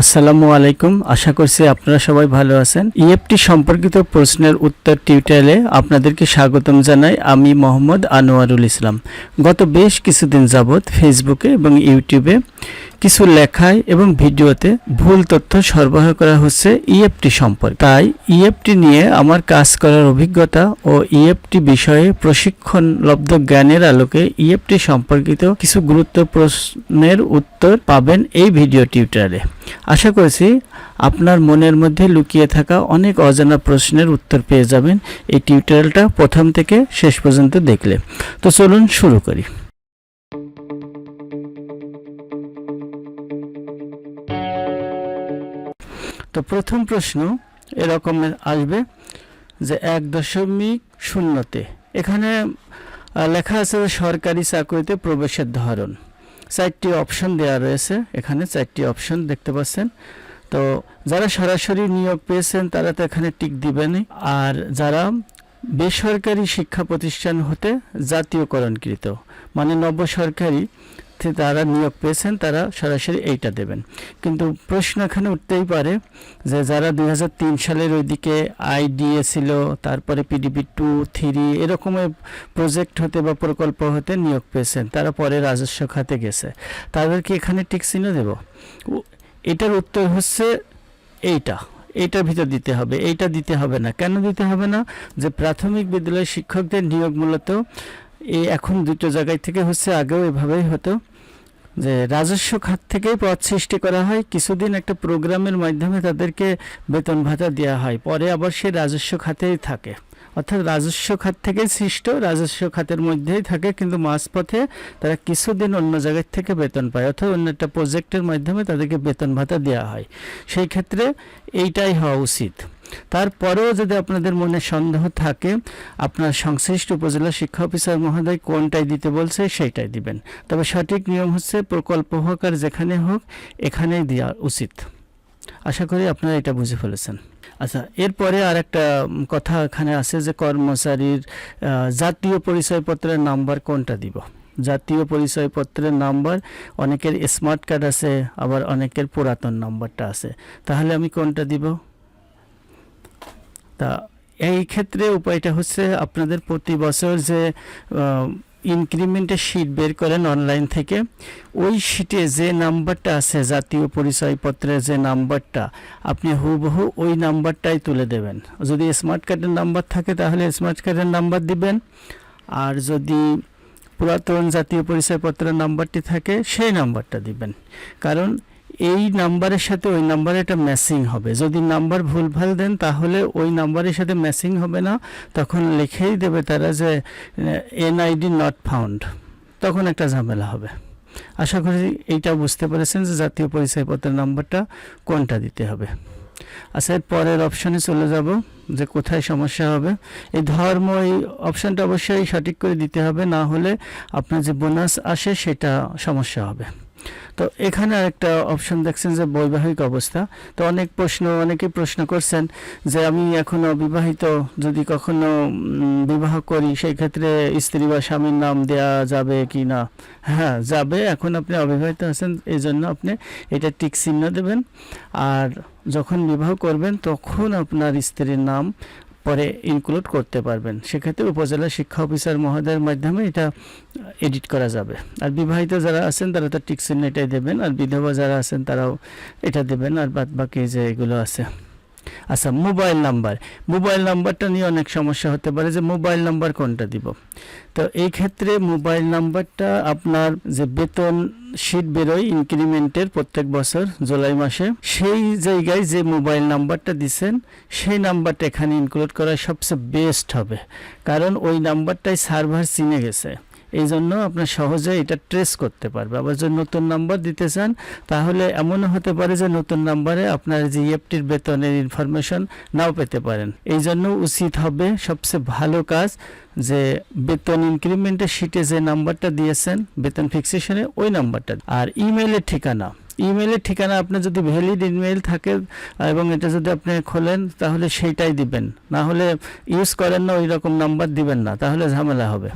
আসসালামু আলাইকুম। আশা করছি আপনারা সবাই ভালো আছেন। ইএফটি সম্পর্কিত প্রশ্নের উত্তর টিউটোরিয়ালে আপনাদেরকে স্বাগতম জানাই আমি মোহাম্মদ আনোয়ারুল ইসলাম। গত বেশ কিছুদিন যাবৎ ফেসবুকে এবং ইউটিউবে কিছু লেখায় এবং ভিডিওতে ভুল তথ্য সরবরাহ করা হচ্ছে ইএফটি সম্পর্কে। তাই ইএফটি নিয়ে আমার কাজ করার অভিজ্ঞতা ও ইএফটি বিষয়ে প্রশিক্ষণলব্ধ জ্ঞানের আলোকে ইএফটি সম্পর্কিত কিছু গুরুত্ব প্রশ্নের উত্তর পাবেন এই ভিডিও টিউটোরিয়ালে। আশা করছি আপনার মনের মধ্যে লুকিয়ে থাকা অনেক অজানা প্রশ্নের উত্তর পেয়ে যাবেন। এই টিউটোরিয়ালটা প্রথম থেকে শেষ পর্যন্ত দেখলে। তো চলুন শুরু করি। তো প্রথম প্রশ্ন এরকমের আসবে যে এক দশমিক শূন্যতে। এখানে লেখা আছে সরকারি চাকরিতে প্রবেশের ধরন। চারটি অপশন দেওয়া রয়েছে। এখানে চারটি অপশন দেখতে পাচ্ছেন। তো যারা সরাসরি নিয়োগ পেয়েছেন, তারা তো এখানে টিক দিবেনই। আর যারা বেসরকারি শিক্ষা প্রতিষ্ঠান হতে জাতীয়করণকৃত মানে নব্য সরকারি তে তারা নিয়োগ পেয়েছেন, তারা সরাসরি এইটা দেবেন। কিন্তু প্রশ্ন এখানে উঠতেই পারে যে যারা দু হাজার তিন সালের ওইদিকে আইডিএ ছিল, তারপরে পিডিপি টু, থ্রি এরকমের প্রজেক্ট হতে বা প্রকল্প হতে নিয়োগ পেয়েছেন, তারা পরে রাজস্ব খাতে গেছে। তাদেরকে এখানে টিক চিহ্ন দেব? এটার উত্তর হচ্ছে এইটা, এইটার ভিতর দিতে হবে, এইটা দিতে হবে না। কেন দিতে হবে না? যে প্রাথমিক বিদ্যালয়ের শিক্ষকদের নিয়োগ মূলত এই এখন দুটো জায়গায় থেকে হচ্ছে, আগেও এভাবেই হতো। যে রাজস্ব খাত থেকেই পদ সৃষ্টি করা হয়। কিছুদিন একটা প্রোগ্রামের মাধ্যমে তাদেরকে বেতন ভাতা দেওয়া হয়। পরে আবার সে রাজস্ব খাতেই থাকে। অর্থাৎ রাজস্ব খাত থেকেই সৃষ্ট, রাজস্ব খাতের মধ্যেই থাকে, কিন্তু মাঝপথে তারা কিছুদিন অন্য জায়গার থেকে বেতন পায় অর্থাৎ অন্য একটা প্রজেক্টের মাধ্যমে তাদেরকে বেতন ভাতা দেওয়া হয়। সেই ক্ষেত্রে এইটাই হওয়া উচিত। তারপরেও যদি আপনাদের মনে সন্দেহ থাকে, আপনার সংশ্লিষ্ট উপজেলা শিক্ষা অফিসার মহোদয় কোনটাই দিতে বলছে সেইটাই দিবেন। তবে সঠিক নিয়ম হচ্ছে প্রকল্প হোক আর যেখানে হোক, এখানেই দেওয়া উচিত। আশা করি আপনারা এটা বুঝে ফেলেছেন। আচ্ছা এরপরে আর একটা কথা এখানে আছে যে কর্মচারীর জাতীয় পরিচয়পত্রের নাম্বার কোনটা দিব? জাতীয় পরিচয়পত্রের নাম্বার, অনেকের স্মার্ট কার্ড আছে, আবার অনেকের পুরাতন নাম্বারটা আছে। তাহলে আমি কোনটা দিব? তা এই ক্ষেত্রে উপায়টা হচ্ছে আপনাদের প্রতি বছর যে ইনক্রিমেন্টের শিট বের করেন অনলাইন থেকে, ওই শিটে যে নাম্বারটা আছে, জাতীয় পরিচয়পত্রের যে নাম্বারটা আপনি হুবহু ওই নাম্বারটাই তুলে দেবেন। যদি স্মার্ট কার্ডের নাম্বার থাকে, তাহলে স্মার্ট কার্ডের নাম্বার দিবেন। আর যদি পুরাতন জাতীয় পরিচয়পত্রের নাম্বারটি থাকে, সেই নাম্বারটা দিবেন। কারণ এই নাম্বারের সাথে ওই নাম্বারে একটা ম্যাচিং হবে। যদি নাম্বার ভুলভাল দেন, তাহলে ওই নাম্বারের সাথে ম্যাচিং হবে না। তখন লিখেই দেবে তারা যে এনআইডি নট ফাউন্ড তখন একটা ঝামেলা হবে। আশা করি এইটা বুঝতে পেরেছেন যে জাতীয় পরিচয়পত্রের নাম্বারটা কোনটা দিতে হবে। আচ্ছা এর পরের অপশনে চলে যাব যে কোথায় সমস্যা হবে। এই ধর্ম, এই অপশানটা অবশ্যই সঠিক করে দিতে হবে। না হলে আপনার যে বোনাস আসে, সেটা সমস্যা হবে। তো এখানে একটা অপশন দেখছেন যে বৈবাহিক অবস্থা। তো অনেক প্রশ্ন, অনেকে প্রশ্ন করছেন যে আমি এখনও বিবাহিত, যদি কখনো বিবাহ করি সেই ক্ষেত্রে স্ত্রী বা স্বামীর নাম দেয়া যাবে কি না? হ্যাঁ যাবে। এখন আপনি অবিবাহিত আছেন এই জন্য আপনি এটা টিক চিহ্ন দেবেন। আর যখন বিবাহ করবেন, তখন আপনার স্ত্রীর নাম পরে ইনক্লুড করতে পারবেন। সেক্ষেত্রে উপজেলা শিক্ষা অফিসার মহোদয়ের মাধ্যমে এটা এডিট করা যাবে। আর বিবাহিত যারা আছেন, তারা তো টিকসিন এটাই দেবেন। আর বিধবা যারা আছেন, তারাও এটা দেবেন। আর বাদ বাকি যে এগুলো আছে। আচ্ছা মোবাইল নাম্বার। মোবাইল নাম্বারটা নিয়ে অনেক সমস্যা হতে পারে যে মোবাইল নাম্বার কোনটা দিব? তো এই ক্ষেত্রে মোবাইল নাম্বারটা আপনার যে বেতন শিট বেরোয় ইনক্রিমেন্টের প্রত্যেক বছর জুলাই মাসে, সেই জায়গায় যে মোবাইল নাম্বারটা দিচ্ছেন সেই নাম্বারটা এখানে ইনক্লুড করা সবচেয়ে বেস্ট হবে। কারণ ওই নাম্বারটাই সার্ভার চিনে গেছে। এই জন্য আপনার সহজে এটা ট্রেস করতে পারবে। আবার যদি নতুন নাম্বার দিতে চান, তাহলে এমনও হতে পারে যে নতুন নাম্বারে আপনার যে ইএফটির বেতনের ইনফরমেশন নাও পেতে পারেন। এই জন্য উচিত হবে সবচেয়ে ভালো কাজ যে বেতন ইনক্রিমেন্টের শিটে যে নাম্বারটা দিয়েছেন, বেতন ফিক্সেশনে ওই নাম্বারটা আর ইমেইলের ঠিকানা। ইমেইলের ঠিকানা আপনার যদি ভ্যালিড ইমেইল থাকে এবং এটা যদি আপনি খোলেন, তাহলে সেইটাই দিবেন। না হলে ইউজ করেন না ওই রকম নাম্বার দিবেন না, তাহলে ঝামেলা হবে।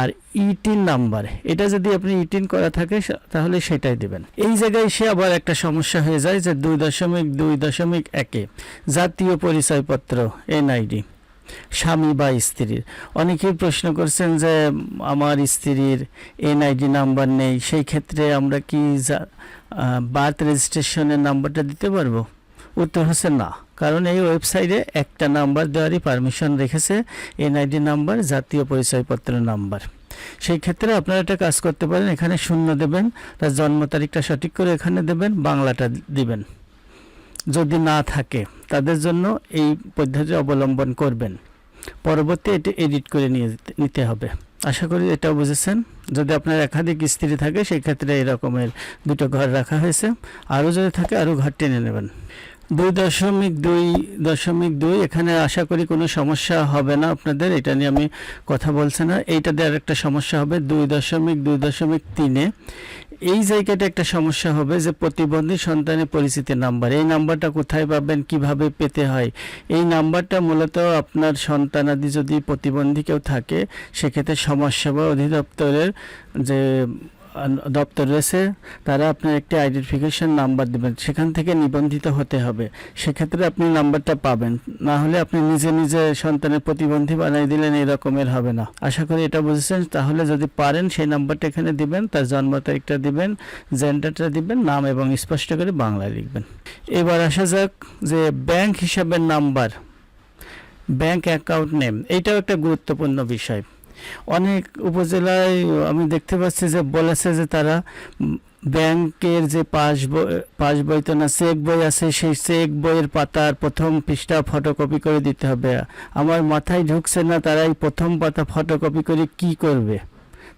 আর ইটিন নাম্বার এটা যদি আপনি ইটিন করা থাকে তাহলে সেটাই দেবেন। এই জায়গায় এসে আবার একটা সমস্যা হয়ে যায় যে দুই দশমিক দুই দশমিক একে, জাতীয় পরিচয়পত্র এনআইডি স্বামী বা স্ত্রীর। অনেকেই প্রশ্ন করছেন যে, আমার স্ত্রীর এনআইডি নাম্বার নেই, সেই ক্ষেত্রে আমরা কি বার্থ রেজিস্ট্রেশনের নাম্বারটা দিতে পারব? উত্তর হচ্ছে না। কারণ এই ওয়েবসাইটে একটা নাম্বার দেওয়ারই পারমিশন রেখেছে এনআইডি নাম্বার, জাতীয় পরিচয়পত্র নাম্বার। সেই ক্ষেত্রে আপনারা একটা কাজ করতে পারেন, এখানে শূন্য দেবেন, তার জন্ম তারিখটা সঠিক করে এখানে দেবেন, বাংলাটা দিবেন। যদি না থাকে, তাদের জন্য এই পদ্ধতি অবলম্বন করবেন। পরবর্তী এটি এডিট করে নিয়ে নিতে হবে। আশা করি এটাও বুঝেছেন। যদি আপনার একাধিক স্ত্রী থাকে, সেই ক্ষেত্রে এরকমের দুটো ঘর রাখা হয়েছে। আরও যদি থাকে, আরও ঘর টেনে নেবেন। দুই দশমিক দুই দশমিক দুই, এখানে আশা করি কোনো সমস্যা হবে না আপনাদের, এটা নিয়ে আমি কথা বলছি না। এইটা দিয়ে আরেকটা সমস্যা হবে, দুই দশমিক দুই দশমিক তিনে। এই জায়গাটা একটা সমস্যা হবে যে প্রতিবন্ধী সন্তানের পরিচিতি নাম্বার, এই নাম্বারটা কোথায় পাবেন, কীভাবে পেতে হয়? এই নাম্বারটা মূলত আপনার সন্তানাদি যদি প্রতিবন্ধী কেউ থাকে, সেক্ষেত্রে সমাজসেবা অধিদপ্তরের যে দপ্তর রয়েছে, তারা আপনার একটি আইডেন্টিফিকেশন নাম্বার দেবেন, সেখান থেকে নিবন্ধিত হতে হবে। সেক্ষেত্রে আপনি নাম্বারটা পাবেন। না হলে আপনি নিজে নিজে সন্তানের প্রতিবন্ধী বানিয়ে দিলেন, এই রকমের হবে না। আশা করি এটা বুঝেছেন। তাহলে যদি পারেন, সেই নাম্বারটা এখানে দিবেন, তার জন্ম তারিখটা দিবেন জেন্ডারটা দিবেন, নাম এবং স্পষ্ট করে বাংলায় লিখবেন। এবার আসা যাক যে ব্যাংক হিসাবের নাম্বার ব্যাংক অ্যাকাউন্ট নেম এইটাও একটা গুরুত্বপূর্ণ বিষয়। অনেক উপজেলায় আমি দেখতে পাচ্ছি যে বলেছে যে তারা ব্যাংকের যে পাস বই পাস বই তো না, চেক বই আছে, সেই চেক বইয়ের পাতার প্রথম পৃষ্ঠা ফটোকপি করে দিতে হবে। আমার মাথায় ঢুকছে না তারা এই প্রথম পাতা ফটোকপি করে কি করবে?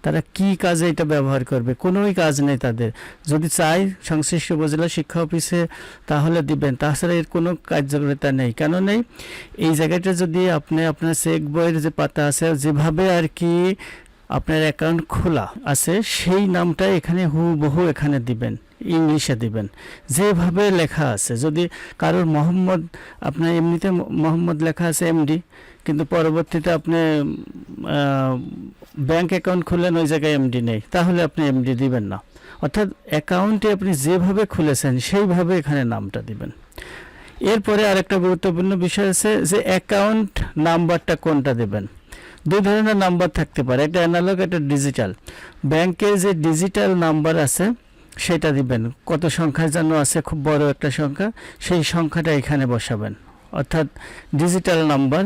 তারা কি কাজে এটা ব্যবহার করবে? কোনোই কাজ নেই তাদের। যদি চাই সংশ্লিষ্ট উপজেলা শিক্ষা অফিসে, তাহলে দিবেন। তাছাড়া এর কোনো কার্যকারিতা নেই। কেন নেই? এই জায়গাটা যদি আপনি, আপনার চেক বইয়ের যে পাতা আছে, যেভাবে আর কি আপনার অ্যাকাউন্ট খোলা আছে, সেই নামটা এখানে হুবহু এখানে দিবেন, ইংলিশে দিবেন। যেভাবে লেখা আছে। যদি কারোর মোহাম্মদ, আপনার এমনিতে মোহাম্মদ লেখা আছে, এমডি, কিন্তু পরবর্তীতে আপনি ব্যাংক অ্যাকাউন্ট খুললেন, ওই জায়গায় এমডি নেই। তাহলে আপনি এমডি দিবেন না। অর্থাৎ অ্যাকাউন্টে আপনি যেভাবে খুলেছেন, সেইভাবে এখানে নামটা দিবেন। এরপরে আরেকটা গুরুত্বপূর্ণ বিষয় আছে যে অ্যাকাউন্ট নাম্বারটা কোনটা দেবেন। দুই ধরনের নাম্বার থাকতে পারে, একটা অ্যানালগ, একটা ডিজিটাল। ব্যাংকের যে ডিজিটাল নাম্বার আছে, সেটা দিবেন। কত সংখ্যা যেন আছে, খুব বড় একটা সংখ্যা, সেই সংখ্যাটা এখানে বসাবেন। অর্থাৎ ডিজিটাল নাম্বার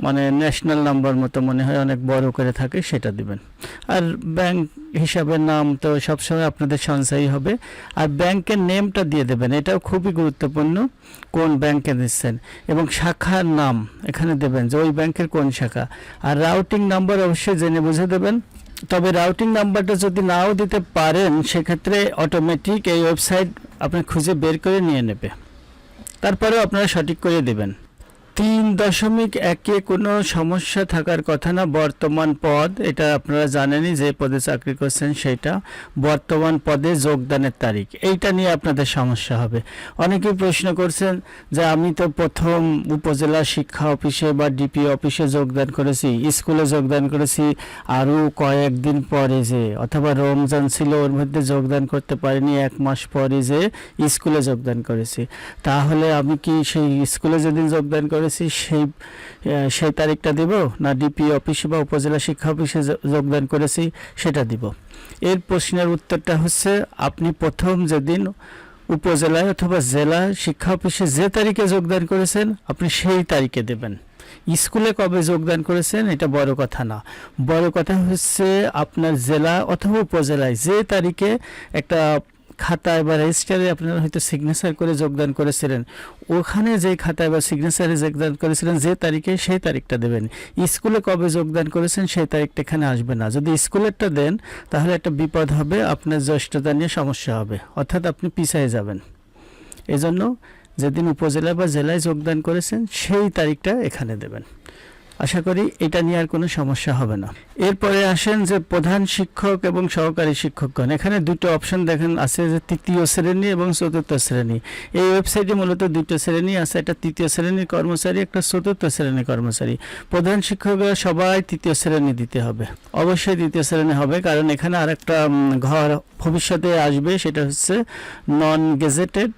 মানে ন্যাশনাল নাম্বার মতো মনে হয় অনেক বড় করে থাকে, সেটা দিবেন। আর ব্যাংক হিসাবের নাম তো সবসময় আপনাদের সঞ্চয়ী হবে। আর ব্যাংকের নেমটা দিয়ে দেবেন, এটাও খুবই গুরুত্বপূর্ণ, কোন ব্যাংকে দিচ্ছেন। এবং শাখার নাম এখানে দেবেন যে ওই ব্যাংকের কোন শাখা। আর রাউটিং নাম্বার অবশ্যই জেনে বুঝে দেবেন। তবে রাউটিং নাম্বারটা যদি নাও দিতে পারেন, সেক্ষেত্রে অটোমেটিক এই ওয়েবসাইট আপনি খুঁজে বের করে নিয়ে নেবে। তারপরেও আপনারা সঠিক করে দেবেন। তিন দশমিক একে কোনো সমস্যা থাকার কথা না, বর্তমান পদ, এটা আপনারা জানেনই যে পদে চাকরি করছেন সেটা, বর্তমান পদে যোগদানের তারিখ, এইটা নিয়ে আপনাদের সমস্যা হবে। অনেকেই প্রশ্ন করছেন যে আমি তো প্রথম উপজেলা শিক্ষা অফিসে বা ডিপি অফিসে যোগদান করেছি, স্কুলে যোগদান করেছি, আরও কয়েকদিন পরে যে, অথবা রমজান ছিল, ওর মধ্যে যোগদান করতে পারিনি, এক মাস পরে যে, স্কুলে যোগদান করেছি। তাহলে আমি কি সেই স্কুলে যেদিন যোগদান করেছি, সেই সেই তারিখটা দিব না ডিপি অফিসে বা উপজেলা শিক্ষা অফিসে যোগদান করেছি, সেটা দিব। এর প্রশ্নের উত্তরটা হচ্ছে, আপনি প্রথম যেদিন উপজেলায় অথবা জেলা শিক্ষা অফিসে যে তারিখে যোগদান করেছেন, আপনি সেই তারিখে দেবেন। স্কুলে কবে যোগদান করেছেন, এটা বড় কথা না। বড় কথা হচ্ছে, আপনার জেলা অথবা উপজেলায় যে তারিখে একটা খাতায় বা রেজিস্টারে আপনারা হয়তো সিগনেচার করে যোগদান করেছিলেন। ওখানে যে খাতায় বা সিগনেচারে যোগদান করেছিলেন, যে তারিখে সেই তারিখটা দেবেন। স্কুলে কবে যোগদান করেছেন, সেই তারিখটা এখানে আসবে না। যদি স্কুলেরটা দেন, তাহলে একটা বিপদ হবে, আপনার জ্যেষ্ঠতা নিয়ে সমস্যা হবে। অর্থাৎ আপনি পিছিয়ে যাবেন। এজন্য যেদিন উপজেলা বা জেলায় যোগদান করেছেন, সেই তারিখটা এখানে দেবেন। আশা করি এটা নিয়ে আর কোনো সমস্যা হবে না। এরপরে আসেন যে প্রধান শিক্ষক এবং সহকারী শিক্ষকগণ। এখানে দুটো অপশন দেখেন আছে যে তৃতীয় শ্রেণি এবং চতুর্থ শ্রেণি। এই ওয়েবসাইটে মূলত দুটো শ্রেণি আছে একটা তৃতীয় শ্রেণির কর্মচারী একটা চতুর্থ শ্রেণির কর্মচারী। প্রধান শিক্ষকরা সবাই তৃতীয় শ্রেণি দিতে হবে। অবশ্যই তৃতীয় শ্রেণি হবে কারণ এখানে আরেকটা উম, ঘর ভবিষ্যতে আসবে সেটা হচ্ছে নন গেজেটেড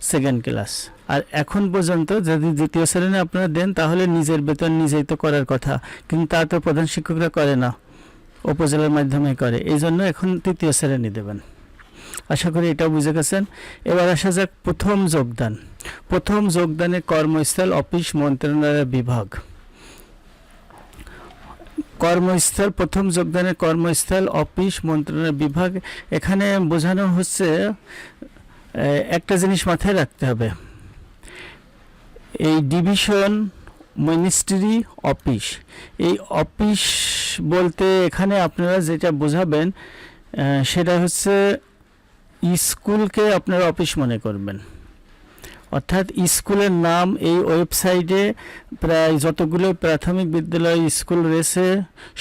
সেকেন্ড ক্লাস আর এখন পর্যন্ত যদি দ্বিতীয় শ্রেণি আপনারা দেন, তাহলে নিজের বেতন নিজেই তো করার কথা। কিন্তু তা তো প্রধান শিক্ষকরা করে না। উপজেলার মাধ্যমে করে। এই জন্য এখন তৃতীয় শ্রেণি দেবেন। আশা করি এটাও বুঝে গেছেন। এবার আসা যাক প্রথম যোগদান। প্রথম যোগদানে কর্মস্থল, অফিস, মন্ত্রণালয়, বিভাগ। কর্মস্থল, প্রথম যোগদানের কর্মস্থল, অফিস, মন্ত্রণালয়, বিভাগ। এখানে বোঝানো হচ্ছে একটা জিনিস মাথায় রাখতে হবে। এই ডিভিশন মিনিস্ট্রি অফিস এই অফিস বলতে এখানে আপনারা যেটা বোঝাবেন সেটা হচ্ছে স্কুলকে আপনারা অফিস মনে করবেন। অর্থাৎ স্কুলের নাম এই ওয়েবসাইটে প্রায় যতগুলো প্রাথমিক বিদ্যালয় স্কুল রয়েছে,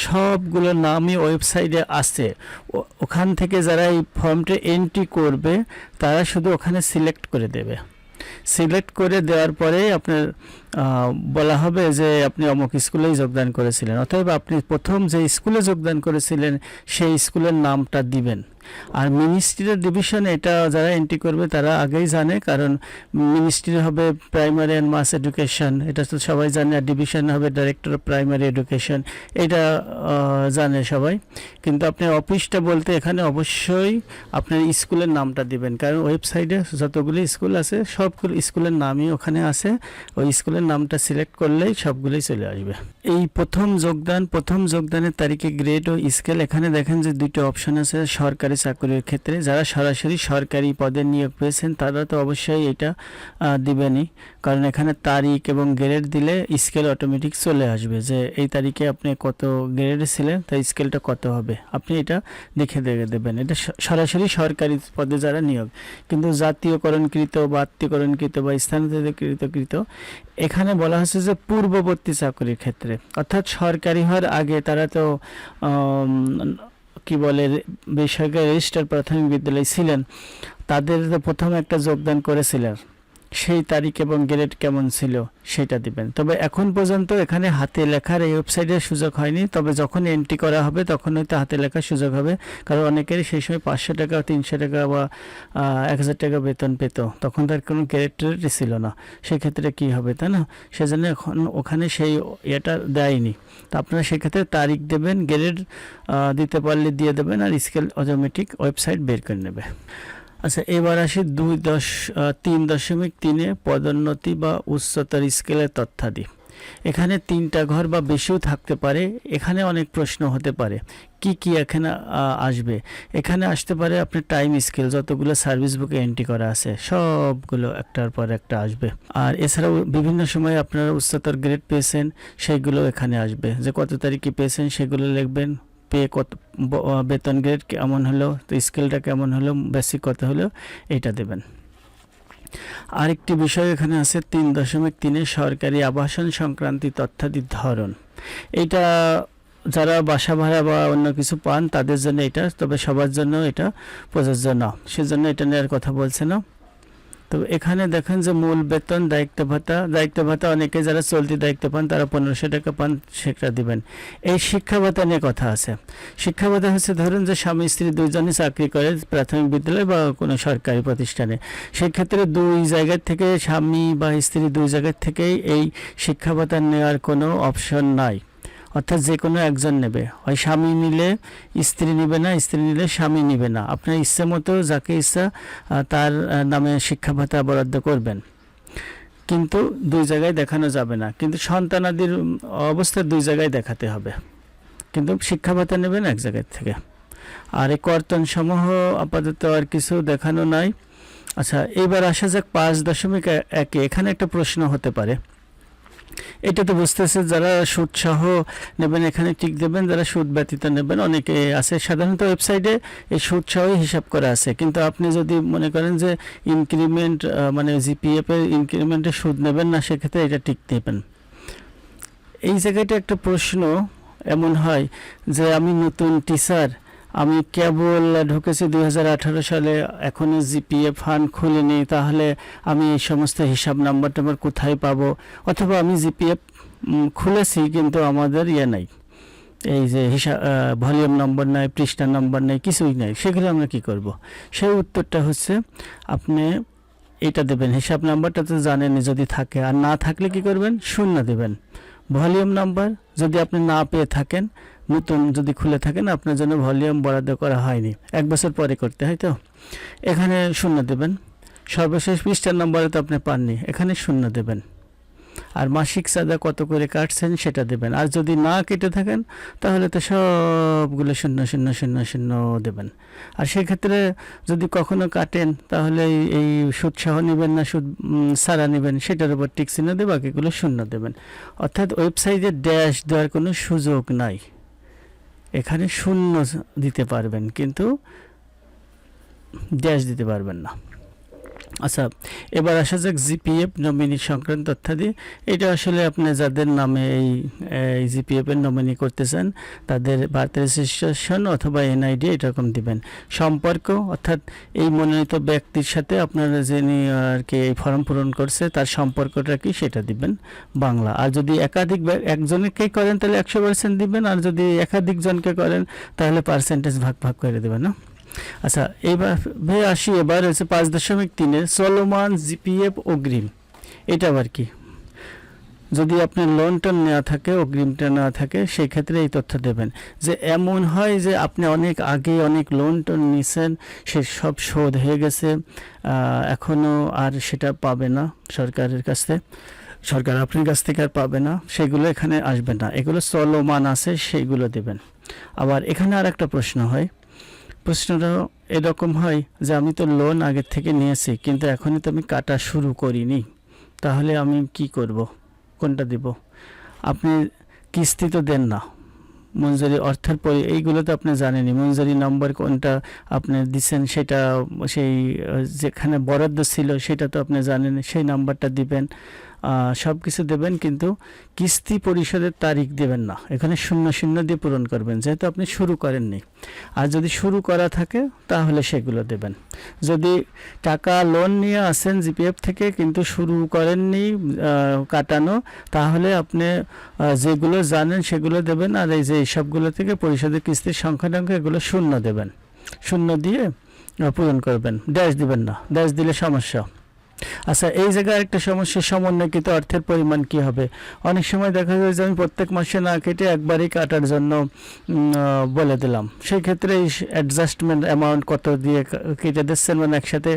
সবগুলো নামই ওয়েবসাইটে আছে। ওখান থেকে যারা এই ফর্মটা এন্ট্রি করবে, তারা শুধু ওখানে সিলেক্ট করে দেবে। সিলেক্ট করে দেওয়ার পরে আপনার বলা হবে যে আপনি অমুক স্কুলেই যোগদান করেছিলেন। অথবা আপনি প্রথম যে স্কুলে যোগদান করেছিলেন, সেই স্কুলের নামটা দিবেন। আর মিনিস্ট্রির ডিভিশনে এটা যারা এন্ট্রি করবে তারা আগেই জানে, কারণ মিনিস্ট্রি হবে প্রাইমারি অ্যান্ড মাস এডুকেশন এটা তো সবাই জানে, আর ডিভিশন হবে ডাইরেক্টর অফ প্রাইমারি এডুকেশন এটা জানে সবাই। কিন্তু আপনি অফিসটা বলতে এখানে অবশ্যই আপনার স্কুলের নামটা দিবেন, কারণ ওয়েবসাইটে যতগুলি স্কুল আছে, সবগুলো স্কুলের নামই ওখানে আছে, ওই স্কুলের নামটা সিলেক্ট করলেই সবগুলোই চলে আসবে। এই প্রথম যোগদান, প্রথম যোগদানের তারিখে গ্রেড ও স্কেল এখানে দেখেন যে দুটো অপশন আছে, সরকারি চাকরির ক্ষেত্রে যারা সরাসরি সরকারি পদে নিয়োগ পেয়েছেন, তারা তো অবশ্যই এটা দিবেনই। কারণ এখানে তারিখ এবং গ্রেড দিলে স্কেল অটোমেটিক চলে আসবে যে এই তারিখে আপনি কত গ্রেডে ছিলেন, তাই স্কেলটা কত হবে। আপনি এটা দেখে দেখে দেবেন। এটা সরাসরি সরকারি পদে যারা নিয়োগ, কিন্তু জাতীয়করণকৃত বা আত্মীয়করণকৃত বা স্থানান্তরিতকৃত এখানে বলা হচ্ছে যে পূর্ববর্তী চাকরির ক্ষেত্রে। অর্থাৎ সরকারি হওয়ার আগে তারা তো কি বলে বেসরকারি রেজিস্টার প্রাথমিক বিদ্যালয় ছিলেন তাদের প্রথম একটা যোগদান করেছিলেন। সেই তারিখ এবং গ্রেড কেমন ছিল সেটা দিবেন। তবে এখন পর্যন্ত এখানে হাতে লেখার এই ওয়েবসাইটের সুযোগ হয়নি। তবে যখন এন্ট্রি করা হবে তখন হয়তো হাতে লেখার সুযোগ হবে। কারণ অনেকেরই সেই সময় পাঁচশো টাকা, তিনশো টাকা বা এক হাজার টাকা বেতন পেত। তখন তার কোনো গ্রেড ছিল না। সেক্ষেত্রে কি হবে, তাই না? সেজন্য এখন ওখানে সেই ইয়েটা দেয়নি। তো আপনারা সেক্ষেত্রে তারিখ দেবেন গ্রেড দিতে পারলে দিয়ে দেবেন আর স্কেল অটোমেটিক ওয়েবসাইট বের করে নেবে। আচ্ছা এবার আসি দুই দশ তিন দশমিক তিনে পদোন্নতি বা উচ্চতর স্কেলের তথ্যাদি। এখানে তিনটা ঘর বা বেশিও থাকতে পারে, এখানে অনেক প্রশ্ন হতে পারে, কি কি এখানে আসবে। এখানে আসতে পারে আপনার টাইম স্কেল, যতগুলো সার্ভিস বুকে এন্ট্রি করা আছে, সবগুলো একটার পর একটা আসবে। আর এছাড়াও বিভিন্ন সময় আপনারা উচ্চতর গ্রেড পেয়েছেন সেইগুলো এখানে আসবে। যে কত তারিখে পেয়েছেন, সেগুলো লিখবেন। পে কত বেতন গ্রেড কেমন হলো, তো স্কেলটা কেমন হলো বেসিক কত হলো এটা দেবেন। আরেকটি বিষয় এখানে আছে, তিন দশমিক তিনে সরকারি আবাসন সংক্রান্তি তথ্যাদির ধরন। এটা যারা বাসা ভাড়া বা অন্য কিছু পান, তাদের জন্য এটা, তবে সবার জন্য এটা প্রযোজ্য না। সেজন্য এটা নেওয়ার কথা বলছে না। তো এখানে দেখেন যে মূল বেতন, দায়িত্ব ভাতা দায়িত্ব ভাতা অনেকে যারা চলতি দায়িত্ব পান, তারা পনেরোশো টাকা পান সেটা দিবেন। এই শিক্ষা ভাতা নিয়ে কথা আছে। শিক্ষা ভাতা হচ্ছে ধরুন যে স্বামী, স্ত্রী দুইজনই চাকরি করে প্রাথমিক বিদ্যালয় বা কোনো সরকারি প্রতিষ্ঠানে। সেক্ষেত্রে দুই জায়গার থেকে স্বামী বা স্ত্রী দুই জায়গার থেকেই এই শিক্ষা ভাতা নেওয়ার কোনো অপশন নাই। অর্থাৎ যে কোনো একজন নেবে। হয় স্বামী নিলে স্ত্রী নিবে না, স্ত্রী নিলে স্বামী নিবে না। আপনার ইচ্ছে মতো যাকে ইচ্ছা তার নামে শিক্ষা ভাতা বরাদ্দ করবেন। কিন্তু দুই জায়গায় দেখানো যাবে না। কিন্তু সন্তানাদির অবস্থা দুই জায়গায় দেখাতে হবে। কিন্তু শিক্ষা ভাতা নেবেন এক জায়গার থেকে। আর এই কর্তন সমূহ আপাতত আর কিছু দেখানো নাই। আচ্ছা এবার আসা যাক পাঁচ দশমিক একে। এখানে একটা প্রশ্ন হতে পারে। এটা তো বুঝতেছে যারা সুদ সহ নেবেন, এখানে টিক দেবেন, যারা সুদ ব্যতীত নেবেন, অনেকে আছে। সাধারণত ওয়েবসাইটে এই সুদ সহই হিসাব করা আছে। কিন্তু আপনি যদি মনে করেন যে ইনক্রিমেন্ট মানে জিপিএফ এর ইনক্রিমেন্টে সুদ নেবেন না, সেক্ষেত্রে এটা টিক দেবেন। এই জায়গাটা একটা প্রশ্ন এমন হয় যে আমি নতুন টিচার আমি কেবল ঢুকেছি দুই হাজার আঠারো সালে এখনও জিপিএ ফান্ড খুলিনি, তাহলে আমি এই সমস্ত হিসাব নাম্বার টাম্বার কোথায় পাবো? অথবা আমি জিপিএফ খুলেছি কিন্তু আমাদের ইয়ে নাই। এই যে হিসাব ভলিউম নম্বর নাই, পৃষ্ঠা নম্বর নাই, কিছুই নাই, সেগুলো আমরা কি করব? সেই উত্তরটা হচ্ছে, আপনি এটা দেবেন, হিসাব নাম্বারটা তো জানেনই যদি থাকে, আর না থাকলে কি করবেন? শূন্য দেবেন। ভলিউম নাম্বার যদি আপনি না পেয়ে থাকেন নতুন যদি খুলে থাকেন আপনার জন্য ভলিউম বরাদ্দ করা হয়নি। এক বছর পরে করতে হয় তো? এখানে শূন্য দেবেন। সর্বশেষ পৃষ্ঠার নম্বরে তো আপনি পাননি, এখানে শূন্য দেবেন। আর মাসিক চাঁদা কত করে কাটছেন সেটা দেবেন। আর যদি না কেটে থাকেন, তাহলে তো সবগুলো শূন্য শূন্য শূন্য শূন্য দেবেন। আর সেক্ষেত্রে যদি কখনো কাটেন, তাহলে এই- এই সুদ সহ নেবেন না, সুদ সারা নেবেন, সেটার উপর টিক চিহ্ন দিয়ে বাকিগুলো শূন্য দেবেন। অর্থাৎ ওয়েবসাইটে ড্যাশ দেওয়ার কোনো সুযোগ নাই। এখানে শূন্য দিতে পারবেন কিন্তু ড্যাশ দিতে পারবেন না। আচ্ছা এবার আসা যাক জিপিএফ নমিনি সংক্রান্ত তথ্যাদি। এটা আসলে আপনি যাদের নামে এই এই জিপিএফ এর নমিনি করতে চান তাদের বার্থ রেজিস্ট্রেশন অথবা এনআইডি এরকম দিবেন। সম্পর্ক, অর্থাৎ এই মনোনীত ব্যক্তির সাথে আপনারা যিনি, আর কি, এই ফর্ম পূরণ করছে, তার সম্পর্কটা কি সেটা দিবেন বাংলা। আর যদি একাধিক একজনকেই করেন তাহলে একশো পার্সেন্ট দিবেন, আর যদি একাধিক জনকে করেন তাহলে পার্সেন্টেজ ভাগ ভাগ করে দেবেন, না? আচ্ছা এইভাবে আসি এবার হচ্ছে পাঁচ দশমিক তিনে চলমান জিপিএফ অগ্রিম। এটা আবার কি? যদি আপনার লোনটা নেওয়া থাকে অগ্রিমটা নেওয়া থাকে সেই ক্ষেত্রে এই তথ্য দেবেন যে এমন হয় যে আপনি অনেক আগে অনেক লোন টোন সে সব শোধ হয়ে গেছে আহ, এখনও আর সেটা পাবে না সরকারের কাছে সরকার আপনার কাছ থেকে আর পাবে না সেগুলো এখানে আসবে না। এগুলো চলমান আছে সেইগুলো দেবেন। আবার এখানে আর একটা প্রশ্ন হয় প্রশ্নটা এরকম হয় যে আমি তো লোন আগের থেকে নিয়েছি, কিন্তু এখনই তো আমি কাটা শুরু করিনি। তাহলে আমি কি করব? কোনটা দিব? আপনি কিস্তি তো দেন না। মঞ্জুরি অর্থের পরি এইগুলো তো আপনি জানেনই। মঞ্জুরি নম্বর কোনটা আপনি দিচ্ছেন সেটা, সেই, যেখানে বরাদ্দ ছিল সেটা তো আপনি জানেন সেই নাম্বারটা দিবেন। সব কিছু দেবেন কিন্তু কিস্তি পরিশোধের তারিখ দেবেন না। এখানে শূন্য শূন্য দিয়ে পূরণ করবেন, যেহেতু আপনি শুরু করেননি। আর যদি শুরু করা থাকে, তাহলে সেগুলো দেবেন। যদি টাকা লোন নিয়ে আসেন জিপিএফ থেকে কিন্তু শুরু করেননি কাটানো, তাহলে আপনি যেগুলো জানেন সেগুলো দেবেন। আর এই যে এই সবগুলো থেকে পরিশোধের কিস্তির সংখ্যা সংখ্যাটাঙ্ক এগুলো শূন্য দেবেন। শূন্য দিয়ে পূরণ করবেন। ড্যাশ দিবেন না। ড্যাশ দিলে সমস্যা। আচ্ছা এই জায়গায় একটা সমস্যা, সমন্বয়কৃত অর্থের পরিমাণ কি হবে? অনেক সময় দেখা যায় যে আমি প্রত্যেক মাসে না কেটে একবারই কাটার জন্য বলে দিলাম। সেই ক্ষেত্রে এই অ্যাডজাস্টমেন্ট অ্যামাউন্ট কত দিয়ে কেটে দিচ্ছেন মানে একসাথে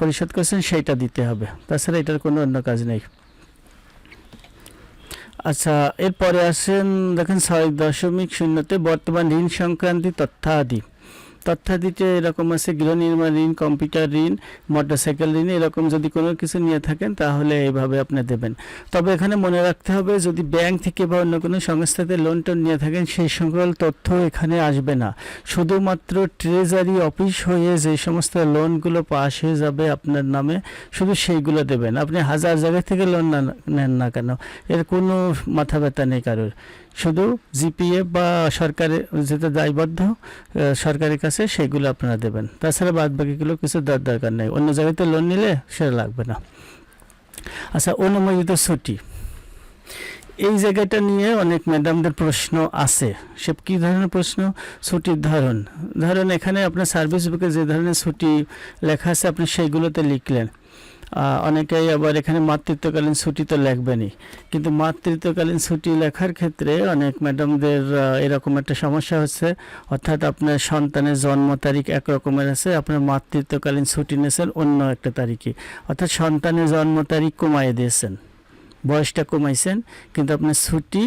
পরিশোধ করছেন, সেইটা দিতে হবে। তাছাড়া এটার কোনো অন্য কাজ নেই। আচ্ছা এরপরে আসেন, দেখেন ছয় দশমিক শূন্যতে বর্তমান ঋণ সংক্রান্তি তথ্যাদি। তথ্যাদিতে এরকম আছে গৃহ নির্মাণ ঋণ, কম্পিউটার ঋণ, মোটরসাইকেল ঋণ, এরকম যদি কোনো কিছু নিয়ে থাকেন তাহলে এইভাবে আপনি দেবেন। তবে এখানে মনে রাখতে হবে, যদি ব্যাংক থেকে বা অন্য কোনো সংস্থাতে লোন টোন নিয়ে থাকেন, সেই সকল তথ্য এখানে আসবে না। শুধুমাত্র ট্রেজারি অফিস হয়ে যে সমস্ত লোনগুলো পাশ হয়ে যাবে আপনার নামে, শুধু সেইগুলো দেবেন। আপনি হাজার জায়গা থেকে লোন না, নেন না কেন? এর কোনো মাথা ব্যথা নেই কারোর। শুধু জিপিএফ বা সরকারের যেটা দায়বদ্ধ সরকারের কাছে সেগুলো আপনারা দেবেন। তাছাড়া বাদ বাকিগুলো কিছু দেওয়ার দরকার নেই। অন্য জায়গাতে লোন নিলে সেটা লাগবে না। আচ্ছা অনুমোদিত ছুটি। এই জায়গাটা নিয়ে অনেক ম্যাডামদের প্রশ্ন আছে। সে কী ধরনের প্রশ্ন? ছুটির ধরন। ধরুন এখানে আপনার সার্ভিস বুকে যে ধরনের ছুটি লেখা আছে, আপনি সেইগুলোতে লিখলেন। অনেকেই আবার এখানে মাতৃত্বকালীন ছুটি তো লিখবেনই। কিন্তু মাতৃত্বকালীন ছুটি লেখার ক্ষেত্রে অনেক ম্যাডামদের এরকম একটা সমস্যা হচ্ছে। অর্থাৎ আপনার সন্তানের জন্ম তারিখ এক রকমের আছে, আপনার মাতৃত্বকালীন ছুটি নিয়েছেন অন্য একটা তারিখে। অর্থাৎ সন্তানের জন্ম তারিখ কমায় দিয়েছেন, বয়সটা কমাইছেন, কিন্তু আপনার ছুটি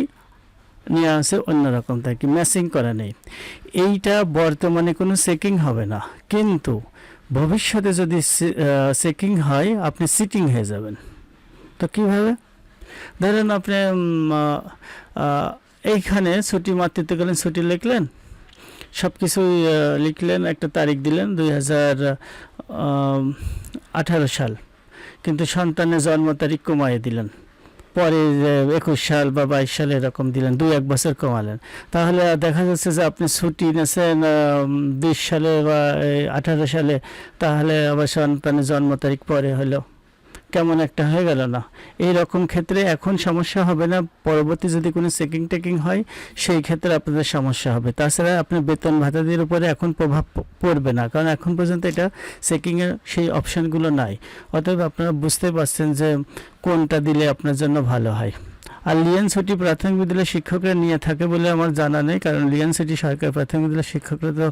নিয়ে আসে অন্যরকম তারিখ ম্যাচিং করা নেই। এইটা বর্তমানে কোনো চেকিং হবে না। কিন্তু ভবিষ্যতে যদি চেকিং হয়, আপনি সিটিং হয়ে যাবেন। তো কীভাবে? ধরেন আপনি এইখানে ছুটি মাতৃত্বকালীন ছুটি লিখলেন সব কিছুই লিখলেন, একটা তারিখ দিলেন, দুই হাজার আঠারো সাল। কিন্তু সন্তানের জন্ম তারিখ কমাইয়ে দিলেন। পরে একুশ সাল বা বাইশ সাল এরকম দিলেন, দুই এক বছর কমালেন। তাহলে দেখা যাচ্ছে যে আপনি ছুটি নিয়েছেন বিশ সালে বা আঠারো সালে, তাহলে আবার সন্তানের জন্ম তারিখ পরে হলো। কেমন একটা হয়ে গেল না। এই রকম ক্ষেত্রে এখন সমস্যা হবে না, পরবর্তী যদি কোনো চেকিং টেকিং হয়, সেই ক্ষেত্রে আপনাদের সমস্যা হবে। তাছাড়া আপনার বেতন ভাতাদের উপরে এখন প্রভাব পড়বে না, কারণ এখন পর্যন্ত এটা চেকিংয়ের সেই অপশানগুলো নাই। অতএব আপনারা বুঝতে পারছেন যে কোনটা দিলে আপনার জন্য ভালো হয়। আর লিয়ান সিটি প্রাথমিক বিদ্যালয়ের শিক্ষকরা নিয়ে থাকে বলে আমার জানা নেই, কারণ লিয়ান সিটি সরকারি প্রাথমিক বিদ্যালয়ের শিক্ষকরা তো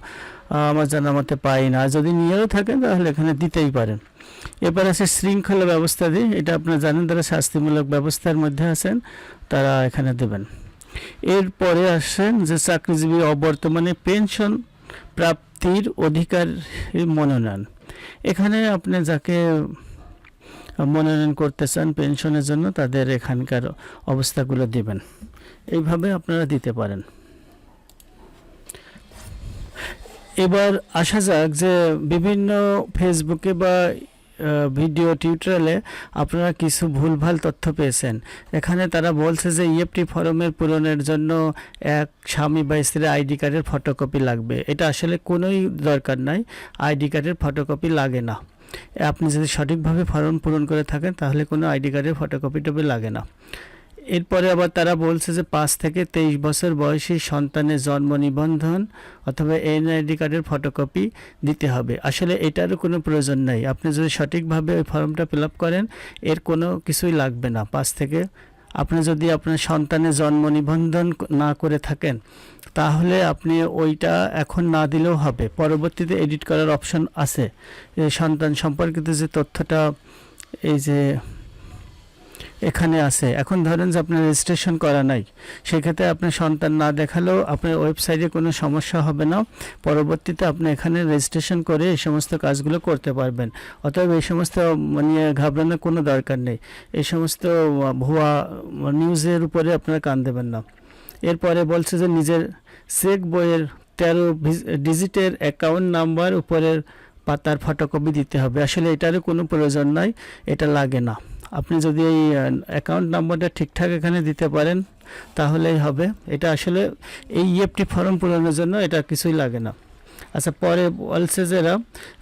আমার জানা মতে পাই না। যদি নিয়েও থাকেন তাহলে এখানে দিতেই পারেন। এবার আছে শৃঙ্খলা ব্যবস্থা দিয়ে, এটা আপনারা জানেন তারা শাস্তিমূলক ব্যবস্থার মধ্যে আছেন, তারা এখানে দেবেন। এরপরে আসেন যে চাকরিজীবী অবর্তমানে পেনশন প্রাপ্তির অধিকার মনোনয়ন। এখানে আপনি যাকে মনোনয়ন করতে চান পেনশনের জন্য, তাদের এখানকার অবস্থাগুলো দেবেন। এইভাবে আপনারা দিতে পারেন। এবার আসা যাক যে বিভিন্ন ফেসবুকে বা ভিডিও টিউটোরিয়ালে আপনারা কিছু ভুলভাল তথ্য পেয়েছেন। এখানে তারা বলছে যে ইএফটি ফর্মের পূরণের জন্য এক স্বামী বা স্ত্রীর আইডি কার্ডের ফটোকপি লাগবে। এটা আসলে কোনোই দরকার নাই, আইডি কার্ডের ফটোকপি লাগে না। আপনি যদি সঠিকভাবে ফর্ম পূরণ করে থাকেন, তাহলে কোনো আইডি কার্ডের ফটোকপি টপি লাগে না। এরপরে আবার তারা বলছে যে পাঁচ থেকে তেইশ বছর বয়সী সন্তানের জন্ম নিবন্ধন অথবা এনআইডি কার্ডের ফটোকপি দিতে হবে। আসলে এটারও কোনো প্রয়োজন নেই। আপনি যদি সঠিকভাবে ওই ফর্মটা ফিল করেন, এর কোনো কিছুই লাগবে না। পাঁচ থেকে আপনি যদি আপনার সন্তানের জন্ম নিবন্ধন না করে থাকেন, তাহলে আপনি ওইটা এখন না দিলেও হবে। পরবর্তীতে এডিট করার অপশন আছে। সন্তান সম্পর্কিত যে তথ্যটা, এই যে এখানে আছে। এখন ধরেন যে আপনার রেজিস্ট্রেশন করা নাই, সেক্ষেত্রে আপনার সন্তান না দেখালেও আপনার ওয়েবসাইটে কোনো সমস্যা হবে না। পরবর্তীতে আপনি এখানে রেজিস্ট্রেশন করে এই সমস্ত কাজগুলো করতে পারবেন। অতএব এই সমস্ত নিয়ে ঘাবড়ানোর কোনো দরকার নেই। এই সমস্ত ভুয়া নিউজের উপরে আপনারা কান দেবেন না। এরপরে বলছে যে নিজের চেক বইয়ের তেরো ডিজিটের অ্যাকাউন্ট নাম্বার উপরের পাতার ফটোকপি দিতে হবে। আসলে এটারও কোনো প্রয়োজন নাই, এটা লাগে না। আপনি যদি এই অ্যাকাউন্ট নাম্বারটা ঠিকঠাক এখানে দিতে পারেন, তাহলেই হবে। এটা আসলে এই ইএফটি ফর্ম পূরণের জন্য এটা কিছুই লাগে না। আচ্ছা পরে বলছে যে এরা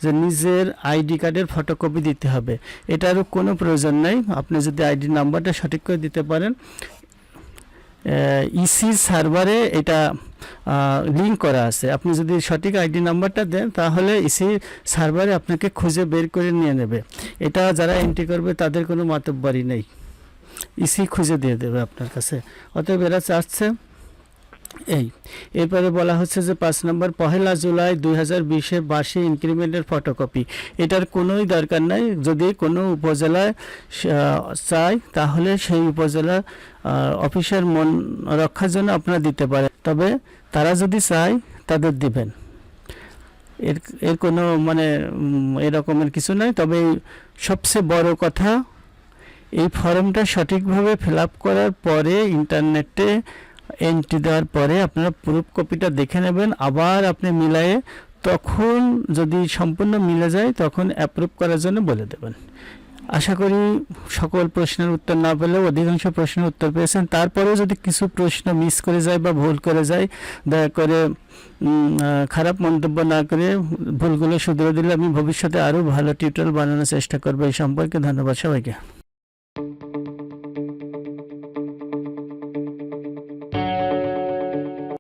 যে নিজের আইডি কার্ডের ফটোকপি দিতে হবে। এটারও কোনো প্রয়োজন নাই। আপনি যদি আইডি নাম্বারটা সঠিক করে দিতে পারেন ইসি সার্ভারে এটা লিঙ্ক করা আছে। আপনি যদি সঠিক আইডি নাম্বারটা দেন, তাহলে ইসি সার্ভারে আপনাকে খুঁজে বের করে নিয়ে নেবে। এটা যারা এন্ট্রি করবে, তাদের কোনো মাতব্বারি নেই। ইসি খুঁজে দিয়ে দেবে আপনার কাছে। অতএব এরা চাচ্ছে এই। এরপরে বলা হচ্ছে যে পাঁচ নম্বর, পহেলা জুলাই দুই হাজার বিশে বার্ষিক ইনক্রিমেন্টের ফটোকপি এটার কোনোই দরকার নাই। যদি কোনো উপজেলায় চায়, তাহলে সেই উপজেলা অফিসের মন রক্ষার জন্য আপনারা দিতে পারেন। তবে তারা যদি চায়, তাদের দিবেন। এর এর কোনো মানে এরকমের কিছু নাই। তবে সবচেয়ে বড় কথা, এই ফর্মটা সঠিকভাবে ফিল আপ করার পরে ইন্টারনেটে এন্ট্রি দেওয়ার পরে আপনারা প্রুফ কপিটা দেখে নেবেন, আবার আপনি মিলায়ে তখন যদি সম্পূর্ণ মিলে যায় তখন অ্যাপ্রুভ করার জন্য বলে দেবেন। আশা করি সকল প্রশ্নের উত্তর না পেলেও অধিকাংশ প্রশ্নের উত্তর পেয়েছেন। তারপরেও যদি কিছু প্রশ্ন মিস করে যায় বা ভুল করে যায়, দয়া করে খারাপ মন্তব্য না করে ভুলগুলো শুধরে দিলে আমি ভবিষ্যতে আরও ভালো টিউটোরিয়াল বানানোর চেষ্টা করব এই সম্পর্কে। ধন্যবাদ সবাইকে।